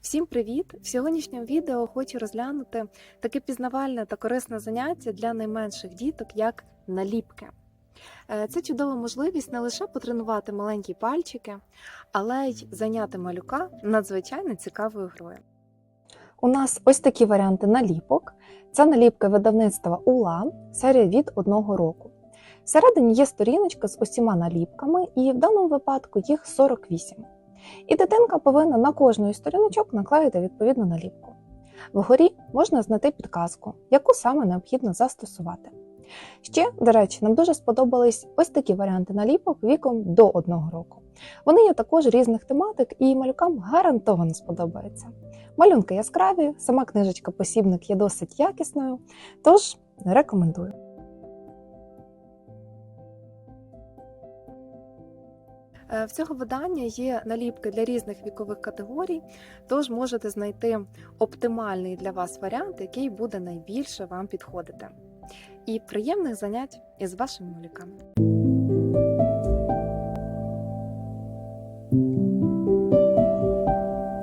Всім привіт! В сьогоднішньому відео хочу розглянути таке пізнавальне та корисне заняття для найменших діток, як наліпки. Е, Це чудова можливість не лише потренувати маленькі пальчики, але й зайняти малюка надзвичайно цікавою грою. У нас ось такі варіанти наліпок. Це наліпки видавництва УЛА, серія від одного року. Всередині є сторіночка з усіма наліпками, і в даному випадку їх 48. І дитинка повинна на кожну із сторіночок наклеїти відповідну наліпку. Вгорі можна знайти підказку, яку саме необхідно застосувати. Ще, до речі, нам дуже сподобались ось такі варіанти наліпок віком до одного року. Вони є також різних тематик і малюкам гарантовано сподобаються. Малюнки яскраві, сама книжечка посібник є досить якісною, тож рекомендую. В цього видання є наліпки для різних вікових категорій, тож можете знайти оптимальний для вас варіант, який буде найбільше вам підходити. І приємних занять із вашими малюками.